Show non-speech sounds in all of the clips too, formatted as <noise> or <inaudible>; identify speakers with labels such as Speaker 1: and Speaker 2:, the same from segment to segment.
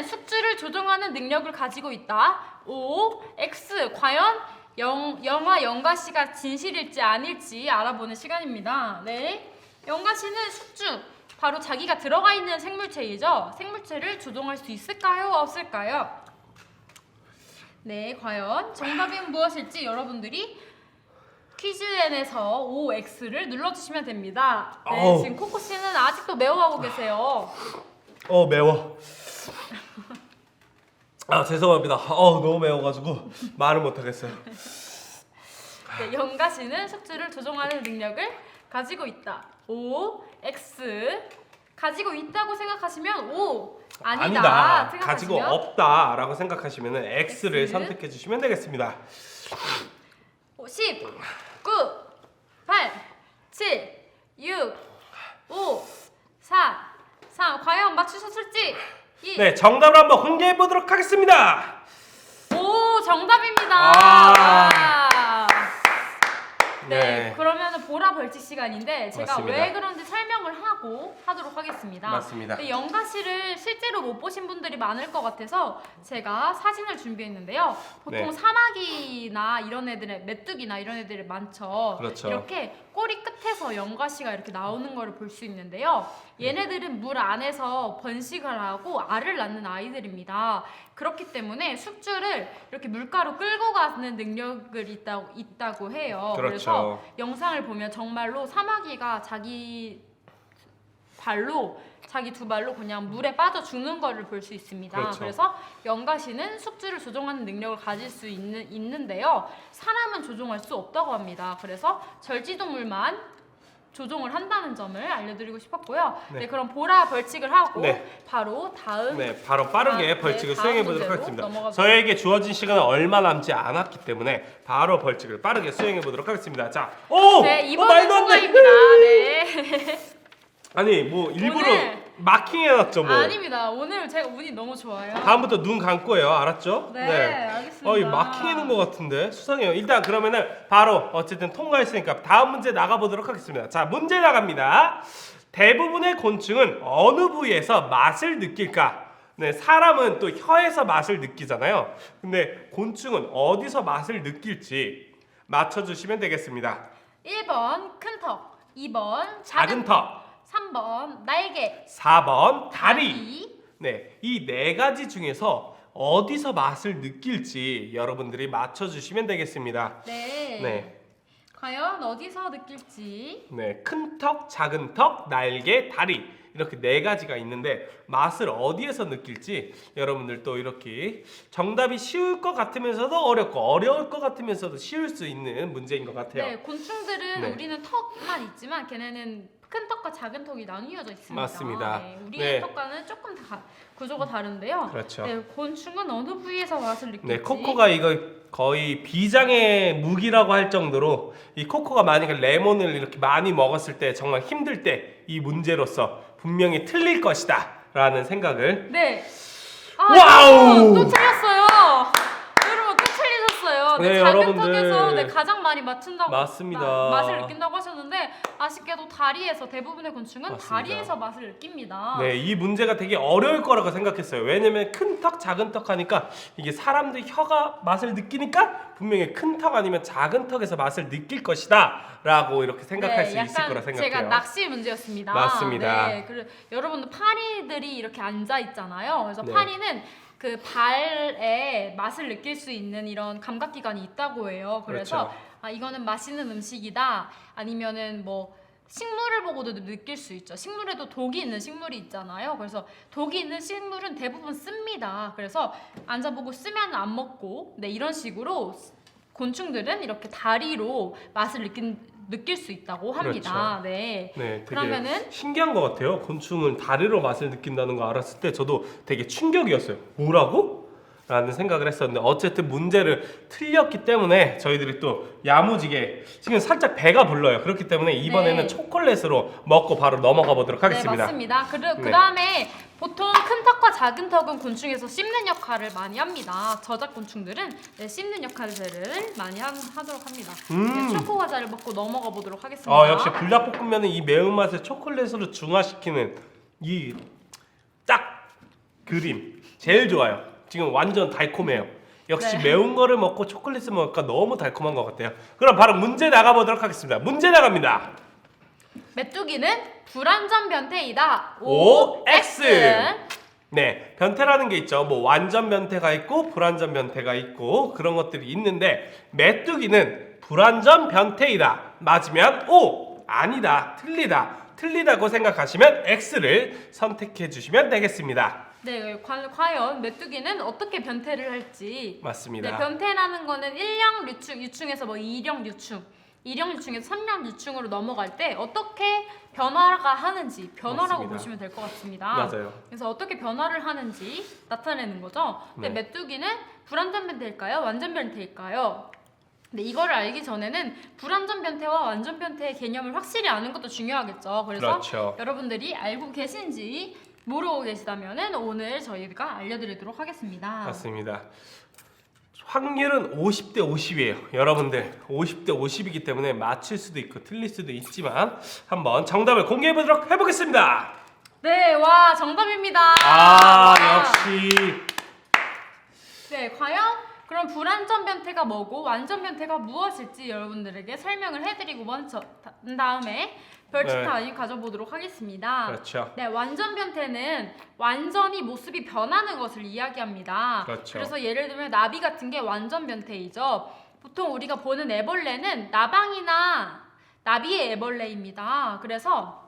Speaker 1: 영가씨는 숙주를 조종하는 능력을 가지고 있다. O, X. 과연 영, 영화 영가 씨가 진실일지 아닐지 알아보는 시간입니다. 네. 영가 씨는 숙주, 바로 자기가 들어가 있는 생물체이죠. 생물체를 조종할 수 있을까요? 없을까요? 네, 과연 정답은 무엇일지 여러분들이 퀴즈엔에서 OX를 눌러주시면 됩니다. 네,
Speaker 2: 어우.
Speaker 1: 지금 코코 씨는 아직도 매워하고 계세요.
Speaker 2: 어 매워. 아 죄송합니다. 어 너무 매워가지고 말을 못하겠어요.
Speaker 1: 네, 영가 씨는 숙주를 조종하는 능력을 가지고 있다. O, X 가지고 있다고 생각하시면 O 아니다, 생각하시면
Speaker 2: 가지고 없다라고 생각하시면 X를
Speaker 1: X.
Speaker 2: 선택해 주시면 되겠습니다.
Speaker 1: 10, 9, 8, 7, 6, 5, 4, 3 과연 맞추셨을지 2,
Speaker 2: 네 정답을 한번 공개해 보도록 하겠습니다.
Speaker 1: 오 정답입니다.
Speaker 2: 아.
Speaker 1: 네,
Speaker 2: 네.
Speaker 1: 그러면은 보라 벌칙 시간인데 제가
Speaker 2: 맞습니다.
Speaker 1: 왜 그런지 설명을 하고 하도록 하겠습니다.
Speaker 2: 맞습니다.
Speaker 1: 근데 영가 씨를 실제로 못 보신 분들이 많을 것 같아서 제가 사진을 준비했는데요. 보통
Speaker 2: 네.
Speaker 1: 사마귀나 이런 애들의 메뚜기나 이런 애들이 많죠.
Speaker 2: 그렇죠.
Speaker 1: 이렇게 꼬리 끝에서 영가 씨가 이렇게 나오는 거를 볼 수 있는데요.
Speaker 2: 네.
Speaker 1: 얘네들은 물 안에서 번식을 하고 알을 낳는 아이들입니다. 그렇기 때문에 숙주를 이렇게 물가로 끌고 가는 능력을 있다고, 있다고 해요.
Speaker 2: 그렇죠.
Speaker 1: 그래서 영상을 보면 정말로 사마귀가 자기 발로 자기 두 발로 그냥 물에 빠져 죽는 거를 볼 수 있습니다.
Speaker 2: 그렇죠.
Speaker 1: 그래서 영가시는 숙주를 조종하는 능력을 가질 수 있는 있는데요. 사람은 조종할 수 없다고 합니다. 그래서 절지동물만 조종을 한다는 점을 알려드리고 싶었고요. 네,
Speaker 2: 네.
Speaker 1: 그럼 보라 벌칙을 하고
Speaker 2: 네.
Speaker 1: 바로 다음
Speaker 2: 네, 바로 빠르게
Speaker 1: 아,
Speaker 2: 벌칙을
Speaker 1: 네,
Speaker 2: 수행해
Speaker 1: 다음
Speaker 2: 보도록 하겠습니다.
Speaker 1: 넘어가
Speaker 2: 저에게 주어진 시간은 얼마 남지 않았기 때문에 바로 벌칙을 빠르게 수행해 보도록 하겠습니다. 자, 오,
Speaker 1: 네,
Speaker 2: 어,
Speaker 1: 이번은
Speaker 2: 말도 안 돼.
Speaker 1: 통과입니다. 네. <laughs>
Speaker 2: 아니 뭐 일부러
Speaker 1: 오늘-
Speaker 2: 마킹해놨죠 뭐.
Speaker 1: 아닙니다. 오늘 제가 운이 너무 좋아요.
Speaker 2: 다음부터 눈 감고 해요. 알았죠?
Speaker 1: 네, 알겠습니다.
Speaker 2: 어, 이 마킹해놓은 것 같은데 수상해요. 일단 그러면은 바로 어쨌든 통과했으니까 다음 문제 나가보도록 하겠습니다. 자, 문제 나갑니다. 대부분의 곤충은 어느 부위에서 맛을 느낄까? 네, 사람은 또 혀에서 맛을 느끼잖아요. 근데 곤충은 어디서 맛을 느낄지 맞춰주시면 되겠습니다.
Speaker 1: 1번 큰 턱, 2번
Speaker 2: 작은
Speaker 1: 작은
Speaker 2: 턱,
Speaker 1: 3번 날개,
Speaker 2: 4번 다리. 네, 이 네 가지 중에서 어디서 맛을 느낄지 여러분들이 맞춰주시면 되겠습니다.
Speaker 1: 네.
Speaker 2: 네.
Speaker 1: 과연 어디서 느낄지.
Speaker 2: 네, 큰 턱, 작은 턱, 날개, 다리 이렇게 네 가지가 있는데 맛을 어디에서 느낄지 여러분들 또 이렇게 정답이 쉬울 것 같으면서도 어렵고 어려울 것 같으면서도 쉬울 수 있는 문제인 것 같아요.
Speaker 1: 네, 곤충들은
Speaker 2: 네.
Speaker 1: 우리는 턱만 있지만 걔네는 큰 턱과 작은 턱이 나뉘어져 있습니다.
Speaker 2: 맞습니다.
Speaker 1: 네, 우리의
Speaker 2: 네.
Speaker 1: 턱과는 조금 다 구조가 다른데요.
Speaker 2: 그렇죠.
Speaker 1: 네, 곤충은 어느 부위에서 맛을 느낄지.
Speaker 2: 네, 코코가 이거 거의 비장의 무기라고 할 정도로 이 코코가 만약에 레몬을 이렇게 많이 먹었을 때 정말 힘들 때 이 문제로서 분명히 틀릴 것이다라는 생각을
Speaker 1: 네. 아,
Speaker 2: 와우!
Speaker 1: 여러분, 또 틀렸어요. 여러분 또 틀리셨어요. 네,
Speaker 2: 네,
Speaker 1: 작은
Speaker 2: 여러분들.
Speaker 1: 턱에서 네, 가장 많이 맞춘다고
Speaker 2: 맞습니다.
Speaker 1: 마- 맛을 느낀다고 하셨는데 아쉽게도 다리에서 대부분의 곤충은
Speaker 2: 맞습니다.
Speaker 1: 다리에서 맛을 느낍니다.
Speaker 2: 네, 이 문제가 되게 어려울 거라고 생각했어요. 왜냐면 큰 턱, 작은 턱 하니까 이게 사람들 혀가 맛을 느끼니까 분명히 큰 턱 아니면 작은 턱에서 맛을 느낄 것이다라고 이렇게 생각할 수 있을
Speaker 1: 네,
Speaker 2: 거라 생각해요.
Speaker 1: 제가 낚시 문제였습니다.
Speaker 2: 맞습니다.
Speaker 1: 네, 그리고 여러분들 파리들이 이렇게 앉아 있잖아요. 그래서
Speaker 2: 네.
Speaker 1: 파리는 그 발에 맛을 느낄 수 있는 이런 감각 기관이 있다고 해요. 그래서
Speaker 2: 그렇죠.
Speaker 1: 아 이거는 맛있는 음식이다. 아니면은 뭐 식물을 보고도 느낄 수 있죠. 식물에도 독이 있는 식물이 있잖아요. 그래서 독이 있는 식물은 대부분 씁니다. 그래서 앉아보고 쓰면 안 먹고, 네 이런 식으로 곤충들은 이렇게 다리로 맛을 느낀, 느낄 수 있다고 합니다. 네.
Speaker 2: 네, 되게
Speaker 1: 그러면은
Speaker 2: 신기한 것 같아요. 곤충은 다리로 맛을 느낀다는 거 알았을 때 저도 되게 충격이었어요. 뭐라고? 라는 생각을 했었는데 어쨌든 문제를 틀렸기 때문에 저희들이 또 야무지게 지금 살짝 배가 불러요. 그렇기 때문에 이번에는
Speaker 1: 네.
Speaker 2: 초콜릿으로 먹고 바로 넘어가 보도록 하겠습니다.
Speaker 1: 네, 맞습니다. 그,
Speaker 2: 네.
Speaker 1: 그 다음에 보통 큰 턱과 작은 턱은 곤충에서 씹는 역할을 많이 합니다. 저작 곤충들은 네, 씹는 역할을 많이 하, 하도록 합니다.
Speaker 2: 음.
Speaker 1: 이제 초코 과자를 먹고 넘어가 보도록 하겠습니다.
Speaker 2: 어, 역시 불닭볶음면은 이 매운맛을 초콜릿으로 중화시키는 이 딱 그림 제일 좋아요. 지금 완전 달콤해요. 역시
Speaker 1: 네.
Speaker 2: 매운 거를 먹고 초콜릿을 먹으니까 너무 달콤한 것 같아요. 그럼 바로 문제 나가보도록 하겠습니다. 문제 나갑니다.
Speaker 1: 메뚜기는 불완전 변태이다.
Speaker 2: O,
Speaker 1: X.
Speaker 2: 네, 변태라는 게 있죠. 뭐 완전 변태가 있고 불완전 변태가 있고 그런 것들이 있는데 메뚜기는 불완전 변태이다. 맞으면 O, 아니다, 틀리다. 틀리다고 생각하시면 X를 선택해 주시면 되겠습니다.
Speaker 1: 네, 과, 과연 메뚜기는 어떻게 변태를 할지.
Speaker 2: 맞습니다.
Speaker 1: 네, 변태라는 거는 1령 유충, 유충에서 뭐 2령 유충, 2령 유충에서 3령 유충으로 넘어갈 때 어떻게 변화가 하는지 변화라고
Speaker 2: 맞습니다.
Speaker 1: 보시면 될 것 같습니다.
Speaker 2: 맞아요.
Speaker 1: 그래서 어떻게 변화를 하는지 나타내는 거죠. 근데
Speaker 2: 네.
Speaker 1: 메뚜기는 불완전 변태일까요? 완전 변태일까요? 근데 이거를 알기 전에는 불완전 변태와 완전 변태의 개념을 확실히 아는 것도 중요하겠죠. 그래서
Speaker 2: 그렇죠.
Speaker 1: 여러분들이 알고 계신지 모르고 계시다면은 오늘 저희가 알려드리도록 하겠습니다.
Speaker 2: 맞습니다. 확률은 50대 50이에요. 여러분들 50대 50이기 때문에 맞출 수도 있고 틀릴 수도 있지만 한번 정답을 공개해 보도록 해보겠습니다.
Speaker 1: 네, 와 정답입니다.
Speaker 2: 아
Speaker 1: 와.
Speaker 2: 역시
Speaker 1: 네, 과연 그럼 불완전 변태가 뭐고 완전 변태가 무엇일지 여러분들에게 설명을 해드리고 먼저 다- 다음에
Speaker 2: 네.
Speaker 1: 타임 가져보도록 하겠습니다.
Speaker 2: 그렇죠.
Speaker 1: 네, 완전 변태는 완전히 모습이 변하는 것을 이야기합니다.
Speaker 2: 그렇죠.
Speaker 1: 그래서 예를 들면 나비 같은 게 완전 변태이죠. 보통 우리가 보는 애벌레는 나방이나 나비의 애벌레입니다. 그래서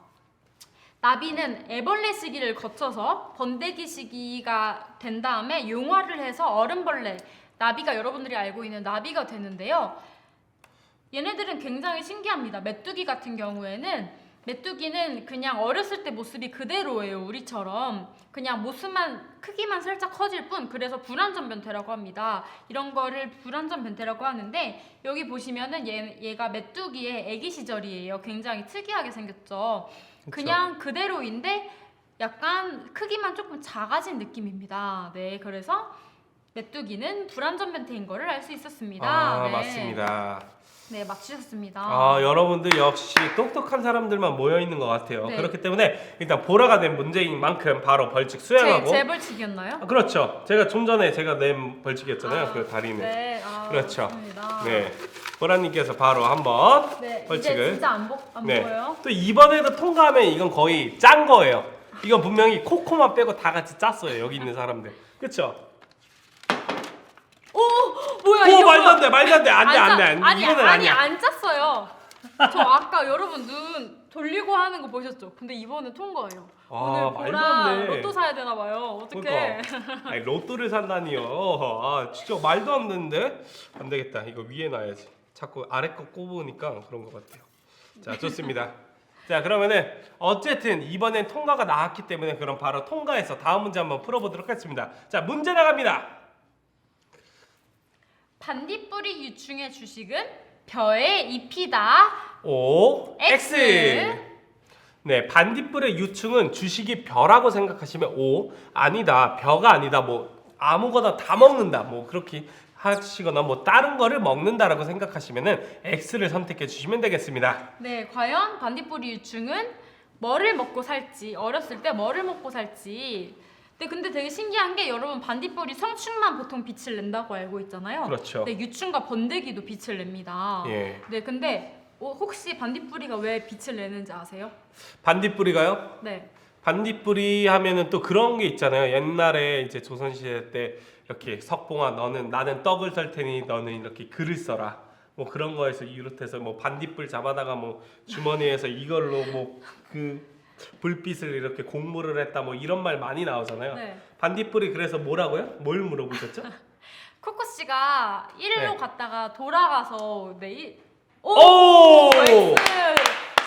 Speaker 1: 나비는 애벌레 시기를 거쳐서 번데기 시기가 된 다음에 용화를 해서 어른벌레 나비가 여러분들이 알고 있는 나비가 되는데요. 얘네들은 굉장히 신기합니다. 메뚜기 같은 경우에는 메뚜기는 그냥 어렸을 때 모습이 그대로예요. 우리처럼 그냥 모습만 크기만 살짝 커질 뿐 그래서 불완전 변태라고 합니다. 이런 거를 불완전 변태라고 하는데 여기 보시면은 얘, 얘가 메뚜기의 아기 시절이에요. 굉장히 특이하게 생겼죠. 그냥 그대로인데 약간 크기만 조금 작아진 느낌입니다. 네, 그래서 메뚜기는 불완전 변태인 거를 알 수 있었습니다.
Speaker 2: 아
Speaker 1: 네.
Speaker 2: 맞습니다.
Speaker 1: 네, 맞추셨습니다.
Speaker 2: 아 여러분들 역시 똑똑한 사람들만 모여 있는 것 같아요.
Speaker 1: 네.
Speaker 2: 그렇기 때문에 일단 보라가 낸 문제인 만큼 바로 벌칙
Speaker 1: 제,
Speaker 2: 수행하고.
Speaker 1: 제 벌칙이었나요?
Speaker 2: 아, 그렇죠. 제가 좀 전에 제가 낸 벌칙이었잖아요.
Speaker 1: 아,
Speaker 2: 그 다리는.
Speaker 1: 네, 아,
Speaker 2: 그렇죠.
Speaker 1: 좋습니다.
Speaker 2: 네. 보라님께서 바로 한번
Speaker 1: 네,
Speaker 2: 벌칙을.
Speaker 1: 이제 진짜 안, 보, 안
Speaker 2: 네.
Speaker 1: 보여요?
Speaker 2: 또 이번에도 통과하면 이건 거의 짠 거예요. 이건 분명히 코코만 빼고 다 같이 짰어요. 여기 있는 사람들. 그렇죠?
Speaker 1: 오, 뭐야
Speaker 2: 오
Speaker 1: 이거
Speaker 2: 말도? 안 돼. 말도 안 돼. 안 돼.
Speaker 1: 짜-
Speaker 2: 안 돼. 안 돼.
Speaker 1: 아니,
Speaker 2: 이거는
Speaker 1: 아니
Speaker 2: 아니야.
Speaker 1: 안 짰어요. 저 <laughs> 아까 여러분 눈 돌리고 하는 거 보셨죠? 근데 이번에 통과예요.
Speaker 2: 아,
Speaker 1: 오늘
Speaker 2: 말도
Speaker 1: 보라
Speaker 2: 안 돼.
Speaker 1: 로또 사야 되나 봐요. 어떡해.
Speaker 2: 그러니까. 아니 로또를 산다니요. 아 진짜 말도 안 되는데 안 되겠다. 이거 위에 놔야지. 자꾸 아래 거 꼽으니까 그런 것 같아요. 자 좋습니다. <laughs> 자 그러면은 어쨌든 이번엔 통과가 나왔기 때문에 그럼 바로 통과해서 다음 문제 한번 풀어보도록 하겠습니다. 자 문제 나갑니다.
Speaker 1: 반딧불이 유충의 주식은 벼의 잎이다.
Speaker 2: O
Speaker 1: X.
Speaker 2: 네 반딧불의 유충은 주식이 벼라고 생각하시면 O 아니다 벼가 아니다 뭐 아무거나 다 먹는다 뭐 그렇게 하시거나 뭐 다른 거를 먹는다라고 생각하시면은 X를 선택해 주시면 되겠습니다.
Speaker 1: 네, 과연 반딧불이 유충은 뭐를 먹고 살지 어렸을 때 뭐를 먹고 살지. 네, 근데 되게 신기한 게 여러분 반딧불이 성충만 보통 빛을 낸다고 알고 있잖아요.
Speaker 2: 그렇죠.
Speaker 1: 네, 유충과 번데기도 빛을 냅니다.
Speaker 2: 예.
Speaker 1: 네, 근데 어, 혹시 반딧불이가 왜 빛을 내는지 아세요?
Speaker 2: 반딧불이가요?
Speaker 1: 네.
Speaker 2: 반딧불이 하면은 또 그런 게 있잖아요. 옛날에 이제 조선시대 때 이렇게 석봉아 너는 나는 떡을 썰 테니 너는 이렇게 글을 써라. 뭐 그런 거에서 이렇해서 뭐 반딧불 잡아다가 뭐 주머니에서 이걸로 뭐 그 불빛을 이렇게 공부를 했다 뭐 이런 말 많이 나오잖아요.
Speaker 1: 네.
Speaker 2: 반딧불이 그래서 뭐라고요? 뭘 물어보셨죠? <laughs>
Speaker 1: 코코 씨가 1로
Speaker 2: 네.
Speaker 1: 갔다가 돌아가서 내일
Speaker 2: 오!
Speaker 1: X!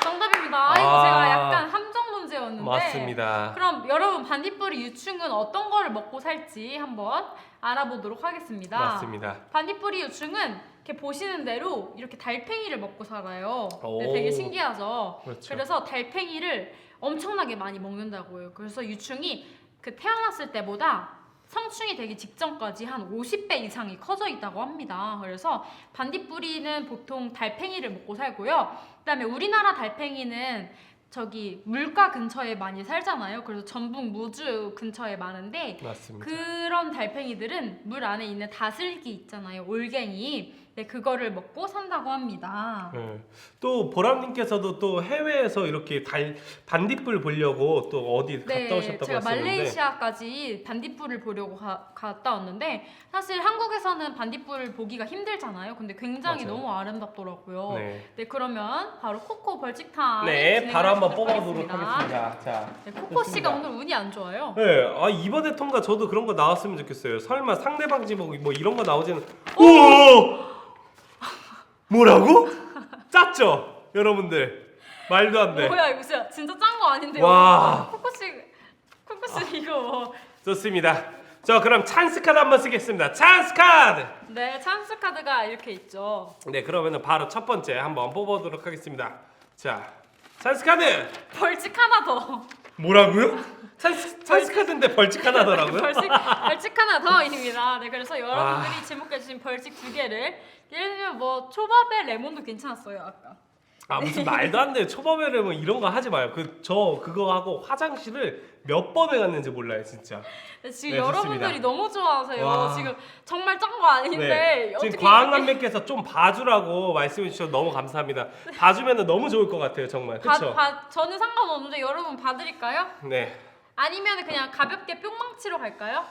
Speaker 1: 정답입니다. 아, 이거
Speaker 2: 아.
Speaker 1: 제가 약간 함정 문제였는데.
Speaker 2: 맞습니다.
Speaker 1: 그럼 여러분 반딧불이 유충은 어떤 거를 먹고 살지 한번 알아보도록 하겠습니다.
Speaker 2: 맞습니다.
Speaker 1: 반딧불이 유충은 이렇게 보시는 대로 이렇게 달팽이를 먹고 살아요. 네,
Speaker 2: 오.
Speaker 1: 되게 신기하죠.
Speaker 2: 그렇죠.
Speaker 1: 그래서 달팽이를 엄청나게 많이 먹는다고 해요. 그래서 유충이 그 태어났을 때보다 성충이 되기 직전까지 한 50배 이상이 커져 있다고 합니다. 그래서 반딧불이는 보통 달팽이를 먹고 살고요. 그다음에 우리나라 달팽이는 저기 물가 근처에 많이 살잖아요. 그래서 전북 무주 근처에 많은데
Speaker 2: 맞습니다.
Speaker 1: 그런 달팽이들은 물 안에 있는 다슬기 있잖아요. 올갱이. 네, 그거를 먹고 산다고 합니다.
Speaker 2: 네. 또 보람님께서도 또 해외에서 이렇게 달 반딧불 보려고 또 어디 갔다
Speaker 1: 네,
Speaker 2: 오셨다고
Speaker 1: 제가
Speaker 2: 하셨는데
Speaker 1: 말레이시아까지 반딧불을 보려고 가- 갔다 왔는데 사실 한국에서는 반딧불을 보기가 힘들잖아요. 근데 굉장히
Speaker 2: 맞아요.
Speaker 1: 너무 아름답더라고요. 네.
Speaker 2: 네.
Speaker 1: 그러면 바로 코코 벌칙타임
Speaker 2: 네, 바로 한번 뽑아보도록 하겠습니다. 자,
Speaker 1: 네, 코코 씨가
Speaker 2: 좋습니다.
Speaker 1: 오늘 운이 안 좋아요.
Speaker 2: 네, 아 이번에 통과 저도 그런 거 나왔으면 좋겠어요. 설마 상대방 지목 뭐 이런 거 나오지는 오 뭐라고? 짰죠, 여러분들 말도 안 돼.
Speaker 1: 뭐야 이거 진짜 진짜 짠 거 아닌데
Speaker 2: 와.
Speaker 1: 코코 씨 코코 씨 이거 뭐.
Speaker 2: 좋습니다. 저 그럼 찬스 카드 한번 쓰겠습니다. 찬스 카드.
Speaker 1: 네 찬스 카드가 이렇게 있죠.
Speaker 2: 네, 그러면은 바로 첫 번째 한번 뽑아보도록 하겠습니다. 자, 찬스 카드.
Speaker 1: 벌칙 하나 더.
Speaker 2: 뭐라고요? 찬스, 찬스 카드인데 벌칙 하나더라고요.
Speaker 1: 벌칙 벌칙 하나 더입니다. 네 그래서 여러분들이
Speaker 2: 아.
Speaker 1: 지목해 주신 벌칙 두 개를 예를 들면 뭐 초밥에 레몬도 괜찮았어요 아까.
Speaker 2: 아 무슨 말도 안 돼. 초밥에를 뭐 이런 거 하지 마요. 그 저 그거 하고 화장실을 몇 번에 갔는지 몰라요, 진짜.
Speaker 1: 네, 지금
Speaker 2: 네,
Speaker 1: 여러분들이
Speaker 2: 좋습니다.
Speaker 1: 너무 좋아하세요.
Speaker 2: 와.
Speaker 1: 지금 정말 짠 거 아닌데
Speaker 2: 네.
Speaker 1: 어떻게
Speaker 2: 지금
Speaker 1: 이렇게-
Speaker 2: 과학남매께서 좀 봐주라고 말씀해 주셔서 너무 감사합니다. 봐주면 너무 좋을 것 같아요, 정말.
Speaker 1: 바,
Speaker 2: 그렇죠?
Speaker 1: 바, 저는 상관없는데 여러분 봐드릴까요?
Speaker 2: 네.
Speaker 1: 아니면 그냥 가볍게 뿅망치로 갈까요?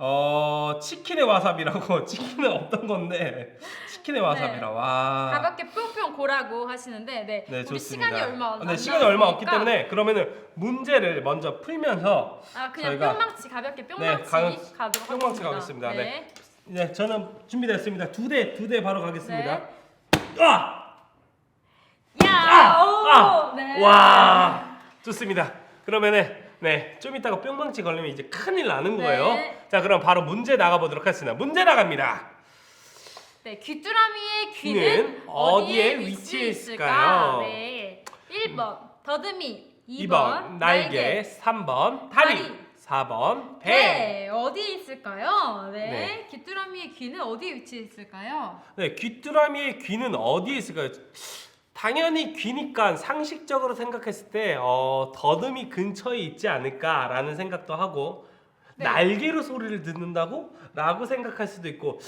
Speaker 2: 어 치킨의 와사비라고 <laughs> 치킨은 없던 건데 치킨의 와사비라 와.
Speaker 1: 네. 가볍게 뿅뿅 고라고 하시는데 네,
Speaker 2: 네
Speaker 1: 우리
Speaker 2: 좋습니다.
Speaker 1: 시간이 얼마 안
Speaker 2: 네 시간이 얼마 없기
Speaker 1: 남았으니까
Speaker 2: 때문에 그러면은 문제를 먼저 풀면서
Speaker 1: 아 그냥
Speaker 2: 저희가-
Speaker 1: 뿅망치 가볍게 뿅망치
Speaker 2: 네, 가-
Speaker 1: 가도록
Speaker 2: 뿅망치
Speaker 1: 하겠습니다.
Speaker 2: 가겠습니다. 네. 네 저는 준비됐습니다. 두 대 두 대 바로 가겠습니다.
Speaker 1: 네.
Speaker 2: 아!
Speaker 1: 야,
Speaker 2: 아!
Speaker 1: 오,
Speaker 2: 아!
Speaker 1: 네.
Speaker 2: 와 좋습니다. 그러면은 네 좀 이따가 뿅망치 걸리면 이제 큰일 나는 거예요.
Speaker 1: 네.
Speaker 2: 자 그럼 바로 문제 나가보도록 하겠습니다. 문제 나갑니다.
Speaker 1: 네, 귀뚜라미의 귀는 어디에 위치해 있을까요? 네. 1번 더듬이, 2번,
Speaker 2: 2번 날개, 3번 다리,
Speaker 1: 다리.
Speaker 2: 4번 배.
Speaker 1: 네, 어디에 있을까요? 네.
Speaker 2: 네.
Speaker 1: 귀뚜라미의 귀는 어디에 위치해 있을까요?
Speaker 2: 네, 귀뚜라미의 귀는 어디에 있을까요? 당연히 귀니까 상식적으로 생각했을 때 어, 더듬이 근처에 있지 않을까라는 생각도 하고
Speaker 1: 네.
Speaker 2: 날개로 소리를 듣는다고? 라고 생각할 수도 있고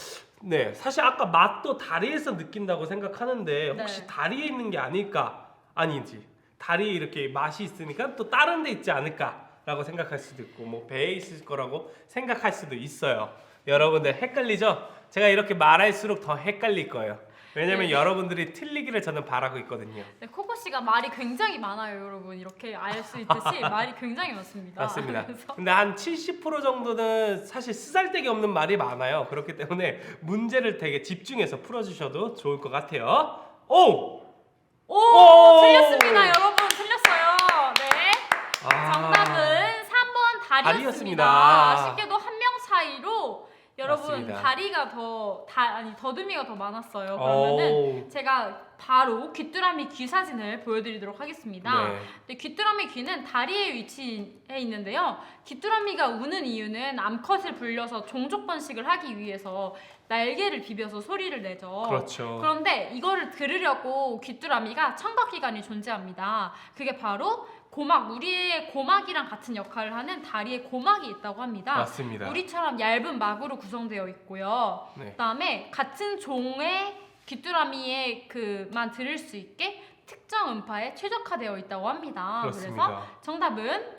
Speaker 2: 네 사실 아까 맛도 다리에서 느낀다고 생각하는데 혹시
Speaker 1: 네.
Speaker 2: 다리에 있는 게 아닐까 아니지 다리에 이렇게 맛이 있으니까 또 다른 데 있지 않을까 라고 생각할 수도 있고 뭐 배에 있을 거라고 생각할 수도 있어요 여러분들 헷갈리죠? 제가 이렇게 말할수록 더 헷갈릴 거예요 왜냐면
Speaker 1: 네.
Speaker 2: 여러분들이 틀리기를 저는 바라고 있거든요
Speaker 1: 네, 코코 씨가 말이 굉장히 많아요, 여러분. 이렇게 알 수 있듯이 <laughs> 말이 굉장히 많습니다.
Speaker 2: 맞습니다.
Speaker 1: 그래서
Speaker 2: 근데 한 70% 정도는 사실 쓰잘데기 없는 말이 많아요. 그렇기 때문에 문제를 되게 집중해서 풀어주셔도 좋을 것 같아요. 오!
Speaker 1: 오,
Speaker 2: 오!
Speaker 1: 틀렸습니다, 여러분. 틀렸어요. 네.
Speaker 2: 아.
Speaker 1: 정답은 3번 다리였습니다.
Speaker 2: 다리였습니다.
Speaker 1: 차이로 여러분
Speaker 2: 맞습니다.
Speaker 1: 다리가 더 다, 아니 더듬이가 더 많았어요. 그러면은
Speaker 2: 오.
Speaker 1: 제가 바로 귀뚜라미 귀 사진을 보여드리도록 하겠습니다.
Speaker 2: 네.
Speaker 1: 네, 귀뚜라미 귀는 다리에 위치해 있는데요. 귀뚜라미가 우는 이유는 암컷을 불려서 종족 번식을 하기 위해서 날개를 비벼서 소리를 내죠.
Speaker 2: 그렇죠.
Speaker 1: 그런데 이거를 들으려고 귀뚜라미가 청각 기관이 존재합니다. 그게 바로 고막, 우리의 고막이랑 같은 역할을 하는 다리에 고막이 있다고 합니다.
Speaker 2: 맞습니다.
Speaker 1: 우리처럼 얇은 막으로 구성되어 있고요.
Speaker 2: 네.
Speaker 1: 그다음에 같은 종의 귀뚜라미의 그만 들을 수 있게 특정 음파에 최적화되어 있다고 합니다. 그래서
Speaker 2: 그렇습니다.
Speaker 1: 정답은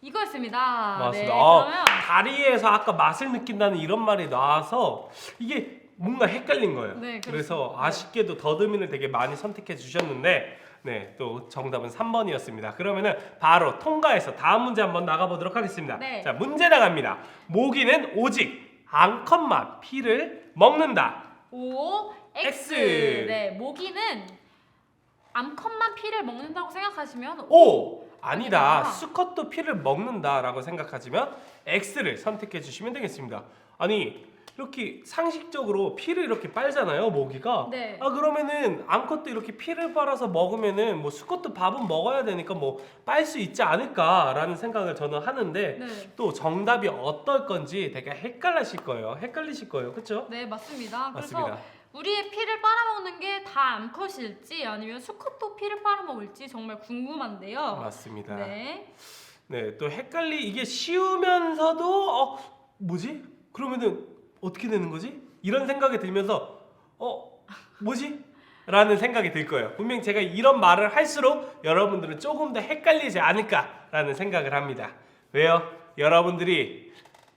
Speaker 1: 이거였습니다.
Speaker 2: 맞습니다.
Speaker 1: 네,
Speaker 2: 어,
Speaker 1: 그러면
Speaker 2: 다리에서 아까 맛을 느낀다는 이런 말이 나와서 이게 뭔가 헷갈린 거예요.
Speaker 1: 네, 그렇습니다.
Speaker 2: 그래서 아쉽게도 더듬이를 되게 많이 선택해 주셨는데 네, 또 정답은 3번이었습니다. 그러면은 바로 통과해서 다음 문제 한번 나가 보도록 하겠습니다.
Speaker 1: 네.
Speaker 2: 자, 문제 나갑니다. 모기는 오직 암컷만 피를 먹는다.
Speaker 1: O
Speaker 2: X.
Speaker 1: X. 네, 모기는 암컷만 피를 먹는다고 생각하시면
Speaker 2: 오 아니다.
Speaker 1: 아니다.
Speaker 2: 수컷도 피를 먹는다라고 생각하시면 X를 선택해 주시면 되겠습니다. 아니 이렇게 상식적으로 피를 이렇게 빨잖아요 모기가.
Speaker 1: 네.
Speaker 2: 아 그러면은 암컷도 이렇게 피를 빨아서 먹으면은 뭐 수컷도 밥은 먹어야 되니까 뭐 빨 수 있지 않을까라는 생각을 저는 하는데
Speaker 1: 네.
Speaker 2: 또 정답이 어떨 건지 되게 헷갈리실 거예요. 헷갈리실 거예요, 그렇죠?
Speaker 1: 네, 맞습니다. 그래서
Speaker 2: 맞습니다.
Speaker 1: 우리의 피를 빨아먹는 게 다 암컷일지 아니면 수컷도 피를 빨아먹을지 정말 궁금한데요.
Speaker 2: 맞습니다. 네.
Speaker 1: 네.
Speaker 2: 또 헷갈리 이게 쉬우면서도 어 뭐지? 그러면은 어떻게 되는 거지? 이런 생각이 들면서 어 뭐지? 라는 생각이 들 거예요. 분명 제가 이런 말을 할수록 여러분들은 조금 더 헷갈리지 않을까라는 생각을 합니다. 왜요? 여러분들이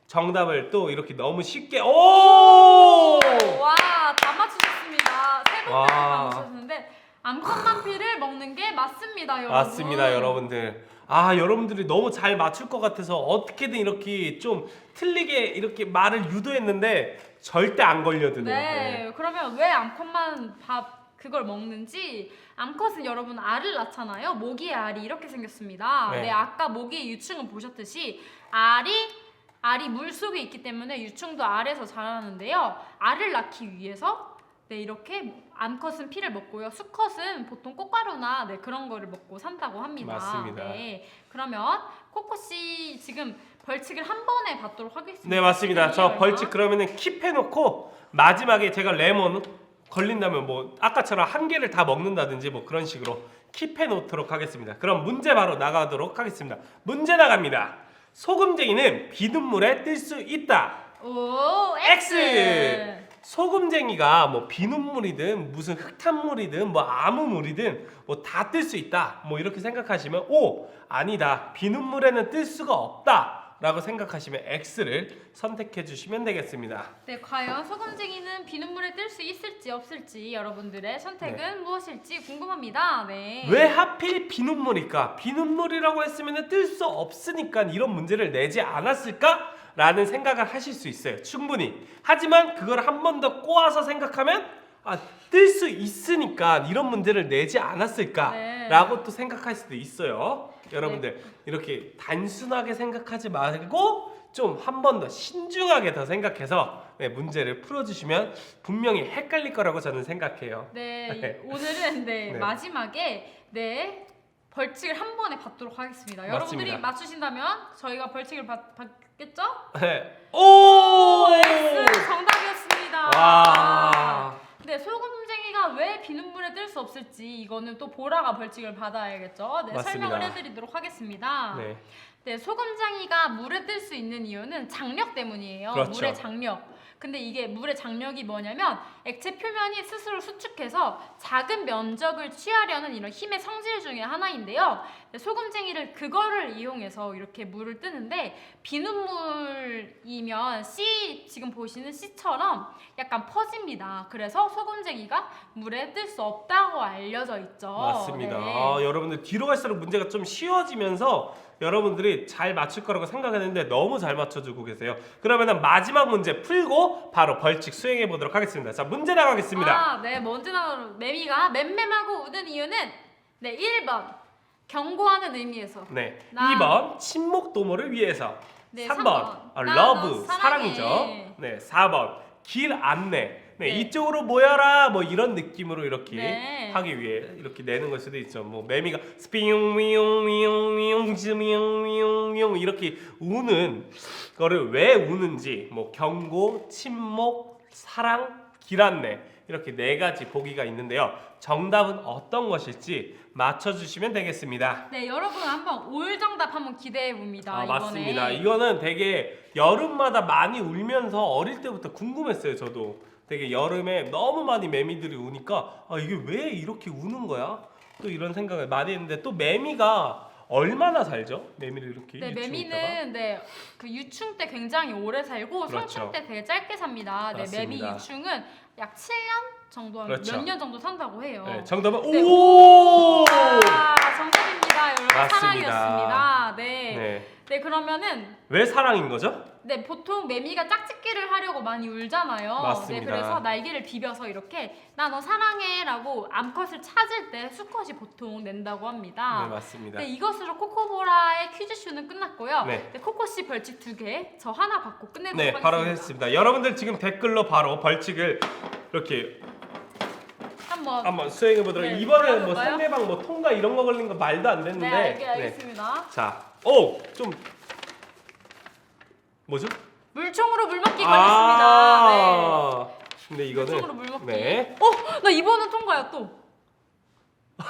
Speaker 2: 정답을 또 이렇게 너무 쉽게 오!
Speaker 1: 와, 다 맞추셨습니다. 세
Speaker 2: 와.
Speaker 1: 다 맞추셨는데 암컷만 피를 먹는 게 맞습니다, 여러분.
Speaker 2: 맞습니다, 여러분들. 아, 여러분들이 너무 잘 맞출 것 같아서 어떻게든 이렇게 좀 틀리게 이렇게 말을 유도했는데 절대 안 걸려드네요.
Speaker 1: 네, 그러면 왜 암컷만 밥 그걸 먹는지 암컷은 여러분 알을 낳잖아요. 모기의 알이 이렇게 생겼습니다.
Speaker 2: 네.
Speaker 1: 네, 아까 모기의 유충을 보셨듯이 알이 알이 물 속에 있기 때문에 유충도 알에서 자라는데요. 알을 낳기 위해서 네 이렇게 암컷은 피를 먹고요. 수컷은 보통 꽃가루나 네 그런 거를 먹고 산다고 합니다.
Speaker 2: 맞습니다.
Speaker 1: 네, 그러면 코코 씨 지금 벌칙을 한 번에 받도록 하겠습니다.
Speaker 2: 네, 맞습니다. 저? 벌칙 그러면은 킵해놓고 마지막에 제가 레몬 걸린다면 뭐 아까처럼 한 개를 다 먹는다든지 뭐 그런 식으로 킵해놓도록 하겠습니다. 그럼 문제 바로 나가도록 하겠습니다. 문제 나갑니다. 소금쟁이는 비눗물에 뜰 수 있다.
Speaker 1: 오
Speaker 2: X.
Speaker 1: X.
Speaker 2: 소금쟁이가 뭐 비눗물이든 무슨 흙탕물이든 뭐 아무 물이든 뭐 다 뜰 수 있다. 뭐 이렇게 생각하시면 O 아니다. 비눗물에는 뜰 수가 없다. 라고 생각하시면 X를 선택해 주시면 되겠습니다.
Speaker 1: 네, 과연 소금쟁이는 비눗물에 뜰 수 있을지 없을지 여러분들의 선택은 무엇일지 궁금합니다. 네.
Speaker 2: 왜 하필 비눗물일까? 비눗물이라고 했으면 뜰 수 없으니까 이런 문제를 내지 않았을까? 라는 생각을 하실 수 있어요. 충분히. 하지만 그걸 한 번 더 꼬아서 생각하면 아, 뜰 수 있으니까 이런 문제를 내지 않았을까?
Speaker 1: 네.
Speaker 2: 라고 또 생각할 수도 있어요. 여러분들 이렇게 단순하게 생각하지 말고 좀 한 번 더 신중하게 더 생각해서 네, 문제를 풀어주시면 분명히 헷갈릴 거라고 저는 생각해요.
Speaker 1: 네, <laughs> 이-
Speaker 2: 네.
Speaker 1: 오늘은 네,
Speaker 2: 네.
Speaker 1: 마지막에 네 벌칙을 한 번에 받도록 하겠습니다. 여러분들이
Speaker 2: 맞습니다.
Speaker 1: 맞추신다면 저희가 벌칙을 받, 받겠죠?
Speaker 2: 네. 오!
Speaker 1: 정답이었습니다.
Speaker 2: 와.
Speaker 1: 네, 소금쟁이가 왜 비눗물에 뜰 수 없을지 이거는 또 보라가 벌칙을 받아야겠죠. 네,
Speaker 2: 맞습니다.
Speaker 1: 설명을 해드리도록 하겠습니다.
Speaker 2: 네.
Speaker 1: 네, 소금장이가 물에 뜰 수 있는 이유는 장력 때문이에요.
Speaker 2: 그렇죠.
Speaker 1: 물의 장력. 근데 이게 물의 장력이 뭐냐면 액체 표면이 스스로 수축해서 작은 면적을 취하려는 이런 힘의 성질 중에 하나인데요. 네, 소금쟁이를 그거를 이용해서 이렇게 물을 뜨는데 비눗물이면 씨 지금 보시는 씨처럼 약간 퍼집니다. 그래서 소금쟁이가 물에 뜰 수 없다고 알려져 있죠.
Speaker 2: 맞습니다.
Speaker 1: 네.
Speaker 2: 아, 여러분들 뒤로 갈수록 문제가 좀 쉬워지면서 여러분들이 잘 맞출 거라고 생각했는데 너무 잘 맞춰주고 계세요. 그러면은 마지막 문제 풀고 바로 벌칙 수행해 보도록 하겠습니다. 자, 문제 나가겠습니다.
Speaker 1: 아, 네, 먼저 나오는 매미가 맴맴하고 우는 이유는 네, 1번 경고하는 의미에서.
Speaker 2: 네.
Speaker 1: 나-
Speaker 2: 2번 침묵 도모를 위해서.
Speaker 1: 네,
Speaker 2: 3번,
Speaker 1: 삼 번.
Speaker 2: 아,
Speaker 1: 나
Speaker 2: 러브
Speaker 1: 너 사랑해.
Speaker 2: 사랑이죠. 네. 4번 길 안내. 네,
Speaker 1: 네.
Speaker 2: 이쪽으로 모여라 뭐 이런 느낌으로 이렇게
Speaker 1: 네.
Speaker 2: 하기 위해 이렇게 내는 걸 수도 있죠. 뭐 매미가 스피용미용 미용 미용 미용 미용 이렇게 우는 거를 왜 우는지 뭐 경고, 침묵, 사랑, 길 안내 이렇게 네 가지 보기가 있는데요. 정답은 어떤 것일지 맞춰주시면 되겠습니다.
Speaker 1: 네, 여러분 한번 올 정답 한번 기대해 봅니다.
Speaker 2: 아,
Speaker 1: 이번에.
Speaker 2: 맞습니다. 이거는 되게 여름마다 많이 울면서 어릴 때부터 궁금했어요. 저도 되게 여름에 너무 많이 매미들이 우니까 아 이게 왜 이렇게 우는 거야? 또 이런 생각을 많이 했는데 또 매미가 얼마나 살죠? 매미를 이렇게
Speaker 1: 네,
Speaker 2: 있다가?
Speaker 1: 매미는 네, 그 유충 때 굉장히 오래 살고
Speaker 2: 그렇죠.
Speaker 1: 송충 때 되게 짧게 삽니다. 네, 매미
Speaker 2: 맞습니다.
Speaker 1: 유충은 약 7년 정도
Speaker 2: 그렇죠.
Speaker 1: 몇 년 정도 산다고 해요.
Speaker 2: 네, 정답은
Speaker 1: 네,
Speaker 2: 오!
Speaker 1: 아, 정답입니다. 여러분
Speaker 2: 맞습니다.
Speaker 1: 사랑이었습니다. 네.
Speaker 2: 네.
Speaker 1: 네, 그러면은
Speaker 2: 왜 사랑인 거죠?
Speaker 1: 네, 보통 매미가 짝짓기를 하려고 많이 울잖아요.
Speaker 2: 맞습니다.
Speaker 1: 네, 그래서 날개를 비벼서 이렇게 나 너 사랑해라고 암컷을 찾을 때 수컷이 보통 낸다고 합니다.
Speaker 2: 네, 맞습니다.
Speaker 1: 네, 이것으로 코코보라의 퀴즈쇼는 끝났고요.
Speaker 2: 네.
Speaker 1: 네. 코코 씨 벌칙 두 개, 저 하나 받고 끝내도록
Speaker 2: 네,
Speaker 1: 하겠습니다.
Speaker 2: 바로 하겠습니다. 여러분들 지금 댓글로 바로 벌칙을 이렇게
Speaker 1: 한번
Speaker 2: 한번 수행해 보도록
Speaker 1: 네,
Speaker 2: 이번에는 뭐
Speaker 1: 해볼까요?
Speaker 2: 상대방 뭐 통과 이런 거 걸린 거 말도 안
Speaker 1: 네,
Speaker 2: 됐는데
Speaker 1: 알겠, 알겠습니다.
Speaker 2: 자, 오, 좀 뭐죠?
Speaker 1: 물총으로 물먹기 걸렸습니다. 네.
Speaker 2: 아, 근데 이거는
Speaker 1: 이쪽으로 물 먹기.
Speaker 2: 네.
Speaker 1: 어, 나 이번은 통과야 또. <laughs>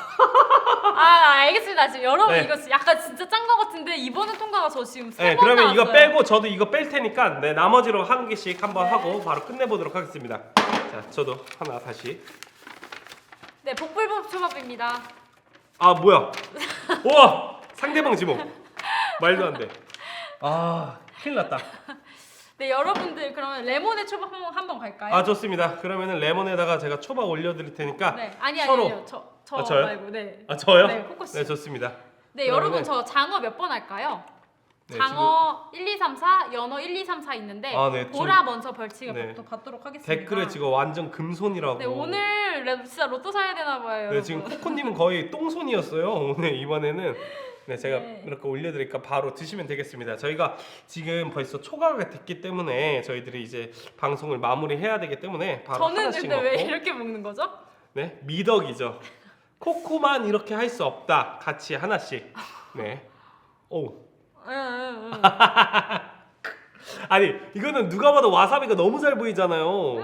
Speaker 1: 아, 알겠습니다. 지금 여러분
Speaker 2: 네.
Speaker 1: 이거 약간 진짜 짠 거 같은데 이번은 통과가 저 지금
Speaker 2: 네,
Speaker 1: 세번
Speaker 2: 그러면 이거. 빼고 저도 이거 뺄 테니까 네, 나머지로 한 개씩 한번
Speaker 1: 네.
Speaker 2: 하고 바로 끝내보도록 하겠습니다. 자, 저도 하나 다시.
Speaker 1: 네, 복불복 초밥입니다.
Speaker 2: 아 뭐야? 우와 상대방 지목. 말도 안 돼. 아 큰일 났다. <laughs>
Speaker 1: 네, 여러분들 그러면 레몬의 초밥 한번 한번 갈까요?
Speaker 2: 아 좋습니다. 그러면은 레몬에다가 제가 초밥 올려드릴 테니까
Speaker 1: 네, 아니 아니
Speaker 2: 서로.
Speaker 1: 아니요. 저, 저
Speaker 2: 아, 저요?
Speaker 1: 말고 네.
Speaker 2: 아 저요?
Speaker 1: 네, 코코 씨.
Speaker 2: 네 좋습니다.
Speaker 1: 네,
Speaker 2: 그러면은-
Speaker 1: 여러분 저 장어 몇 번 할까요?
Speaker 2: 네,
Speaker 1: 장어 1, 2, 3, 4, 연어 1, 2, 3, 4 있는데
Speaker 2: 아, 네,
Speaker 1: 보라 먼저 벌칙을
Speaker 2: 네.
Speaker 1: 또 받도록 하겠습니다.
Speaker 2: 댓글에 지금 완전 금손이라고.
Speaker 1: 네, 오늘 레- 진짜 로또 사야 되나 봐요,
Speaker 2: 네,
Speaker 1: 여러분.
Speaker 2: 지금 코코님은 거의 똥손이었어요. 오늘 이번에는 <laughs> 네 제가
Speaker 1: 네.
Speaker 2: 이렇게 올려드리니까 바로 드시면 되겠습니다. 저희가 지금 벌써 초과가 됐기 때문에 저희들이 이제 방송을 마무리해야 되기 때문에 바로
Speaker 1: 저는
Speaker 2: 하나씩
Speaker 1: 근데
Speaker 2: 먹고
Speaker 1: 왜 이렇게 먹는 거죠?
Speaker 2: 네 미덕이죠. 코코만 이렇게 할 수 없다. 같이 하나씩. 네. 오.
Speaker 1: 응, 응, 응. <laughs>
Speaker 2: 아니 이거는 누가 봐도 와사비가 너무 잘 보이잖아요.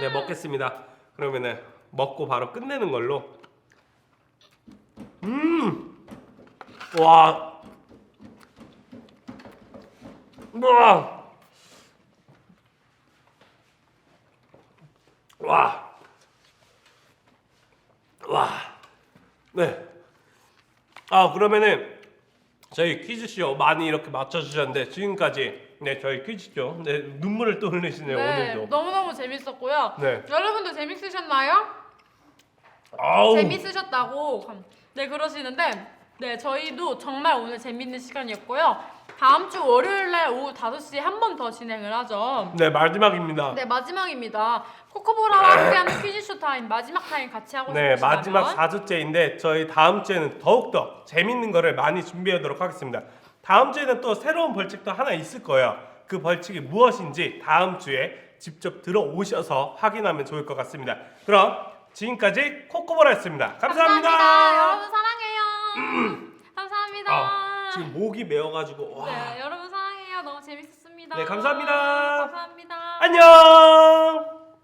Speaker 2: 네 먹겠습니다. 그러면은 먹고 바로 끝내는 걸로. 음. 와. 와. 와. 와. 네. 아 그러면은 저희 퀴즈쇼 많이 이렇게 맞춰주셨는데 지금까지 네 저희 퀴즈쇼 네 눈물을 또 흘리시네요
Speaker 1: 네,
Speaker 2: 오늘도
Speaker 1: 너무너무 재밌었고요.
Speaker 2: 네
Speaker 1: 여러분도 재밌으셨나요?
Speaker 2: 아우
Speaker 1: 재밌으셨다고 네 그러시는데 네 저희도 정말 오늘 재밌는 시간이었고요. 다음 주 월요일 날 오후 5시에 한 번 더 진행을 하죠.
Speaker 2: 네 마지막입니다
Speaker 1: 네 마지막입니다. 코코보라와 함께하는 퀴즈쇼 타임 마지막 타임 같이 하고
Speaker 2: 네
Speaker 1: 싶으시다면
Speaker 2: 마지막 4주째인데 저희 다음 주에는 더욱더 재밌는 거를 많이 준비하도록 하겠습니다 다음 주에는 또 새로운 벌칙도 하나 있을 거예요 그 벌칙이 무엇인지 다음 주에 직접 들어오셔서 확인하면 좋을 것 같습니다 그럼 지금까지 코코보라였습니다 감사합니다,
Speaker 1: 여러분 사랑해요. 감사합니다.
Speaker 2: 아, 지금 목이 메어가지고 와.
Speaker 1: 네 여러분 사랑해요. 너무 재밌었습니다.
Speaker 2: 네, 감사합니다.
Speaker 1: 감사합니다.
Speaker 2: 안녕